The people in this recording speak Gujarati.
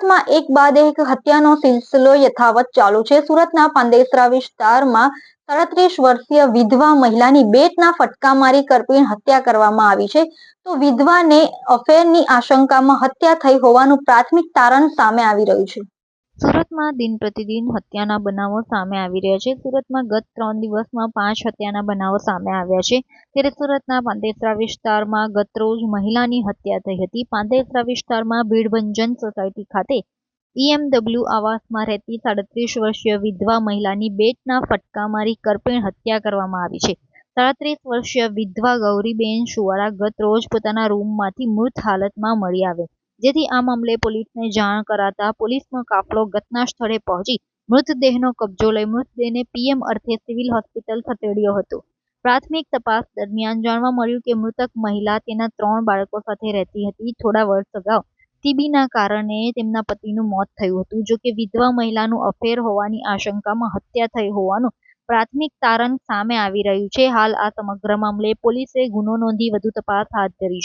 સુરતમાં એક બાદ એક હત્યાનો સિલસિલો યથાવત ચાલુ છે. સુરતના પાંદેસરા વિસ્તારમાં સાડત્રીસ વર્ષીય વિધવા મહિલાની બેટના ફટકા મારી કરપીણ હત્યા કરવામાં આવી છે. તો વિધવાને અફેરની આશંકામાં હત્યા થઈ હોવાનું પ્રાથમિક તારણ સામે આવી રહ્યું છે. સુરતમાં દિન પ્રતિદિન હત્યાના બનાવો સામે આવી રહ્યા છે. સુરતમાં ગત ત્રણ દિવસમાં પાંચ હત્યાના બનાવો સામે આવ્યા છે. ત્યારે સુરતના પાંદેસરા વિસ્તારમાં ગતરોજ મહિલાની હત્યા થઈ હતી. પાંદેસરા વિસ્તારમાં ભીડભંજન સોસાયટી ખાતે ઈએમડબલ્યુ આવાસમાં રહેતી સાડત્રીસ વર્ષીય વિધવા મહિલાની બેટના ફટકા મારી કરપીણ હત્યા કરવામાં આવી છે. સાડત્રીસ વર્ષીય વિધવા ગૌરીબેન સુવાળા ગત રોજ પોતાના રૂમમાંથી મૃત હાલતમાં મળી આવે. જેથી આ મામલે પોલીસને જાણ કરાતા પોલીસનો કાફલો ઘટના સ્થળે પહોંચી મૃતદેહનો કબજો લઈ મૃતદેહને પીએમ અર્થે સિવિલ હોસ્પિટલ ખસેડ્યો હતો. પ્રાથમિક તપાસ દરમિયાન જાણવા મળ્યું કે મૃતક મહિલા તેના ત્રણ બાળકો સાથે રહેતી હતી. થોડા વર્ષ અગાઉ ટીબીના કારણે તેમના પતિનું મોત થયું હતું. જો કે વિધવા મહિલાનું અફેર હોવાની આશંકામાં હત્યા થઈ હોવાનું પ્રાથમિક તારણ સામે આવી રહ્યું છે. હાલ આ સમગ્ર મામલે પોલીસે ગુનો નોંધી વધુ તપાસ હાથ ધરી છે